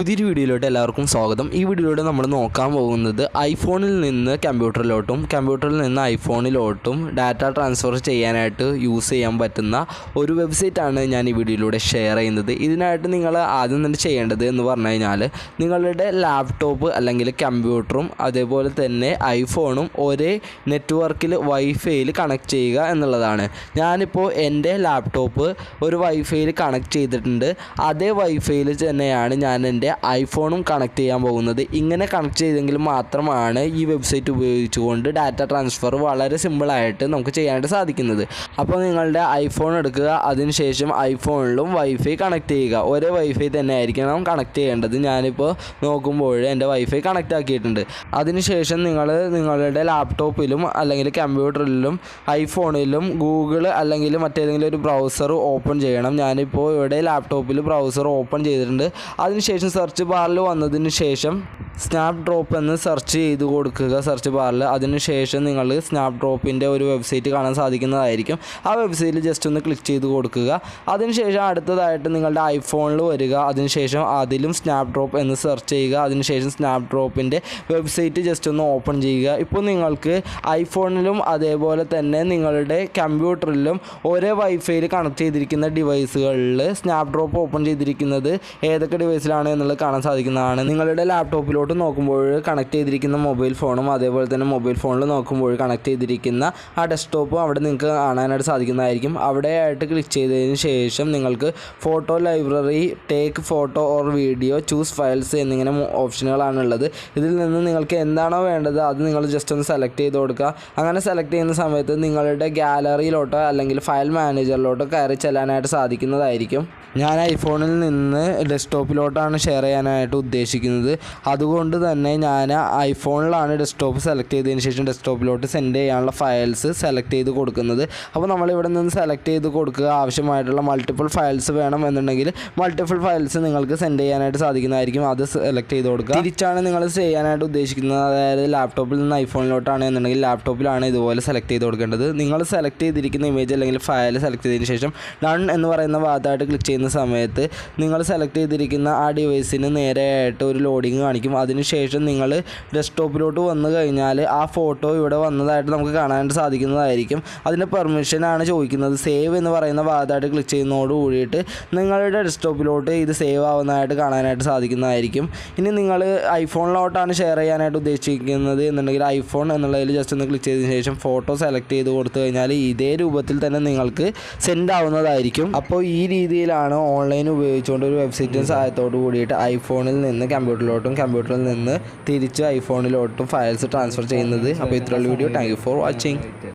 പുതിയൊരു വീഡിയോയിലോട്ട് എല്ലാവർക്കും സ്വാഗതം. ഈ വീഡിയോയിലൂടെ നമ്മൾ നോക്കാൻ പോകുന്നത് ഐഫോണിൽ നിന്ന് കമ്പ്യൂട്ടറിലോട്ടും കമ്പ്യൂട്ടറിൽ നിന്ന് ഐഫോണിലോട്ടും ഡാറ്റ ട്രാൻസ്ഫർ ചെയ്യാനായിട്ട് യൂസ് ചെയ്യാൻ പറ്റുന്ന ഒരു വെബ്സൈറ്റാണ് ഞാൻ ഈ വീഡിയോയിലൂടെ ഷെയർ ചെയ്യുന്നത്. ഇതിനായിട്ട് നിങ്ങൾ ആദ്യം തന്നെ ചെയ്യേണ്ടത് എന്ന് പറഞ്ഞു കഴിഞ്ഞാൽ നിങ്ങളുടെ ലാപ്ടോപ്പ് അല്ലെങ്കിൽ കമ്പ്യൂട്ടറും അതേപോലെ തന്നെ ഐഫോണും ഒരേ നെറ്റ്വർക്കിൽ വൈഫൈയിൽ കണക്ട് ചെയ്യുക എന്നുള്ളതാണ്. ഞാനിപ്പോൾ എന്റെ ലാപ്ടോപ്പ് ഒരു വൈഫൈയിൽ കണക്ട് ചെയ്തിട്ടുണ്ട്. അതേ വൈഫൈയിൽ തന്നെയാണ് ഞാൻ എന്റെ ഐഫോണും കണക്ട് ചെയ്യാൻ പോകുന്നത്. ഇങ്ങനെ കണക്ട് ചെയ്തെങ്കിൽ മാത്രമാണ് ഈ വെബ്സൈറ്റ് ഉപയോഗിച്ചുകൊണ്ട് ഡാറ്റ ട്രാൻസ്ഫർ വളരെ സിമ്പിളായിട്ട് നമുക്ക് ചെയ്യാനായിട്ട് സാധിക്കുന്നത്. അപ്പോൾ നിങ്ങളുടെ ഐഫോൺ എടുക്കുക അതിനുശേഷം ഐഫോണിലും വൈഫൈ കണക്ട് ചെയ്യുക. ഒരേ വൈഫൈ തന്നെ ആയിരിക്കണം കണക്ട് ചെയ്യേണ്ടത്. ഞാനിപ്പോൾ നോക്കുമ്പോൾ എന്റെ വൈഫൈ കണക്ട് ആക്കിയിട്ടുണ്ട്. അതിനുശേഷം നിങ്ങൾ നിങ്ങളുടെ ലാപ്ടോപ്പിലും അല്ലെങ്കിൽ കമ്പ്യൂട്ടറിലും ഐഫോണിലും ഗൂഗിൾ അല്ലെങ്കിൽ മറ്റേതെങ്കിലും ഒരു ബ്രൗസർ ഓപ്പൺ ചെയ്യണം. ഞാനിപ്പോൾ ഇവിടെ ലാപ്ടോപ്പിൽ ബ്രൗസർ ഓപ്പൺ ചെയ്തിട്ടുണ്ട്. അതിനുശേഷം സെർച്ച് ബാറിൽ വന്നതിന് ശേഷം സ്നാപ് ഡ്രോപ്പ് എന്ന് സെർച്ച് ചെയ്ത് കൊടുക്കുക സെർച്ച് ബാറിൽ അതിനുശേഷം നിങ്ങൾ സ്നാപ് ഡ്രോപ്പിന്റെ ഒരു വെബ്സൈറ്റ് കാണാൻ സാധിക്കുന്നതായിരിക്കും. ആ വെബ്സൈറ്റിൽ ജസ്റ്റ് ഒന്ന് ക്ലിക്ക് ചെയ്ത് കൊടുക്കുക. അതിനുശേഷം അടുത്തതായിട്ട് നിങ്ങളുടെ ഐഫോണിൽ വരിക. അതിനുശേഷം അതിലും സ്നാപ് ഡ്രോപ്പ് എന്ന് സെർച്ച് ചെയ്യുക. അതിനുശേഷം സ്നാപ് ഡ്രോപ്പിന്റെ വെബ്സൈറ്റ് ജസ്റ്റ് ഒന്ന് ഓപ്പൺ ചെയ്യുക. ഇപ്പോൾ നിങ്ങൾക്ക് ഐഫോണിലും അതേപോലെ തന്നെ നിങ്ങളുടെ കമ്പ്യൂട്ടറിലും ഒരേ വൈഫൈയിൽ കണക്ട് ചെയ്തിരിക്കുന്ന ഡിവൈസുകളിൽ സ്നാപ് ഡ്രോപ്പ് ഓപ്പൺ ചെയ്തിരിക്കുന്നത് ഏതൊക്കെ ഡിവൈസിലാണ് എന്നുള്ളത് കാണാൻ സാധിക്കുന്നതാണ്. നിങ്ങളുടെ ലാപ്ടോപ്പിലോട്ട് നോക്കുമ്പോൾ കണക്ട് ചെയ്തിരിക്കുന്ന മൊബൈൽ ഫോണും അതേപോലെ തന്നെ മൊബൈൽ ഫോണിൽ നോക്കുമ്പോൾ കണക്ട് ചെയ്തിരിക്കുന്ന ആ ഡെസ്ക്ടോപ്പും അവിടെ നിങ്ങൾക്ക് കാണാനായിട്ട് സാധിക്കുന്നതായിരിക്കും. അവിടെ ആയിട്ട് ക്ലിക്ക് ചെയ്തതിന് ശേഷം നിങ്ങൾക്ക് photo library take photo or video choose files എന്നിങ്ങനെ ഓപ്ഷനുകളാണ് ഉള്ളത് ഇതിൽ നിന്ന് നിങ്ങൾക്ക് എന്താണോ വേണ്ടത് അത് നിങ്ങൾ ജസ്റ്റ് ഒന്ന് സെലക്ട് ചെയ്ത് കൊടുക്കുക. അങ്ങനെ സെലക്ട് ചെയ്യുന്ന സമയത്ത് നിങ്ങളുടെ ഗാലറിയിലോട്ടോ അല്ലെങ്കിൽ ഫയൽ മാനേജറിലോട്ടോ കയറി ചെല്ലാനായിട്ട് സാധിക്കുന്നതായിരിക്കും. ഞാൻ ഐഫോണിൽ നിന്ന് ഡെസ്ക്ടോപ്പിലോട്ടാണ് ഷെയർ ചെയ്യാനായിട്ട് ഉദ്ദേശിക്കുന്നത്. അതുകൊണ്ട് തന്നെ ഞാൻ ഐഫോണിലാണ് ഡെസ്ക്ടോപ്പ് സെലക്ട് ചെയ്തതിന് ശേഷം ഡെസ്ക്ടോപ്പിലോട്ട് സെൻഡ് ചെയ്യാനുള്ള ഫയൽസ് സെലക്ട് ചെയ്ത് കൊടുക്കുന്നത്. അപ്പോൾ നമ്മൾ ഇവിടെ നിന്ന് സെലക്ട് ചെയ്ത് കൊടുക്കുക. ആവശ്യമായിട്ടുള്ള മൾട്ടിപ്പിൾ ഫയൽസ് വേണം എന്നുണ്ടെങ്കിൽ മൾട്ടിപ്പിൾ ഫയൽസ് നിങ്ങൾക്ക് സെൻഡ് ചെയ്യാനായിട്ട് സാധിക്കുന്നതായിരിക്കും. അത് സെലക്ട് ചെയ്ത് കൊടുക്കുക. തിരിച്ചാണ് നിങ്ങൾ ചെയ്യാനായിട്ട് ഉദ്ദേശിക്കുന്നത്. അതായത് ലാപ്ടോപ്പിൽ നിന്ന് ഐഫോണിലോട്ടാണ് എന്നുണ്ടെങ്കിൽ ലാപ്ടോപ്പിലാണ് ഇതുപോലെ സെലക്ട് ചെയ്ത് കൊടുക്കേണ്ടത്. നിങ്ങൾ സെലക്ട് ചെയ്തിരിക്കുന്ന ഇമേജ് അല്ലെങ്കിൽ ഫയൽ സെലക്ട് ചെയ്തതിന് ശേഷം ഡൺ എന്ന് പറയുന്ന ഭാഗത്തായിട്ട് ക്ലിക്ക് ചെയ്യുന്ന സമയത്ത് നിങ്ങൾ സെലക്ട് ചെയ്തിരിക്കുന്ന ആ ഡിവൈസിന് നേരെയായിട്ട് ഒരു ലോഡിങ് കാണിക്കും. അതിനുശേഷം നിങ്ങൾ ഡെസ്ക്ടോപ്പിലോട്ട് വന്നു കഴിഞ്ഞാൽ ആ ഫോട്ടോ ഇവിടെ വന്നതായിട്ട് നമുക്ക് കാണാനായിട്ട് സാധിക്കുന്നതായിരിക്കും. അതിന്റെ പെർമിഷനാണ് ചോദിക്കുന്നത്. സേവ് എന്ന് പറയുന്ന ഭാഗത്തായിട്ട് ക്ലിക്ക് ചെയ്യുന്നതോട് കൂടിയിട്ട് നിങ്ങളുടെ ഡെസ്ക്ടോപ്പിലോട്ട് ഇത് സേവ് ആവുന്നതായിട്ട് കാണാനായിട്ട് സാധിക്കുന്നതായിരിക്കും. ഇനി നിങ്ങൾ ഐഫോണിലോട്ടാണ് ഷെയർ ചെയ്യാനായിട്ട് ഉദ്ദേശിക്കുന്നത് എന്നുണ്ടെങ്കിൽ ഐഫോൺ എന്നുള്ളതിൽ ജസ്റ്റ് ഒന്ന് ക്ലിക്ക് ചെയ്തതിന് ശേഷം ഫോട്ടോ സെലക്ട് ചെയ്ത് കൊടുത്തു കഴിഞ്ഞാൽ ഇതേ രൂപത്തിൽ തന്നെ നിങ്ങൾക്ക് സെൻഡ് ആവുന്നതായിരിക്കും. അപ്പോൾ ഈ രീതിയിലാണ് ഓൺലൈൻ ഉപയോഗിച്ചുകൊണ്ട് ഒരു വെബ്സൈറ്റിന്റെ സഹായത്തോട് കൂടിയിട്ട് ഐഫോണിൽ നിന്ന് കമ്പ്യൂട്ടറിലോട്ടും കമ്പ്യൂട്ടറിൽ നിന്ന് തിരിച്ച് ഐഫോണിലോട്ടും ഫയൽസ് ട്രാൻസ്ഫർ ചെയ്യുന്നത്. അപ്പോൾ ഇത്രയുള്ള വീഡിയോ താങ്ക് ഫോർ വാച്ചിങ്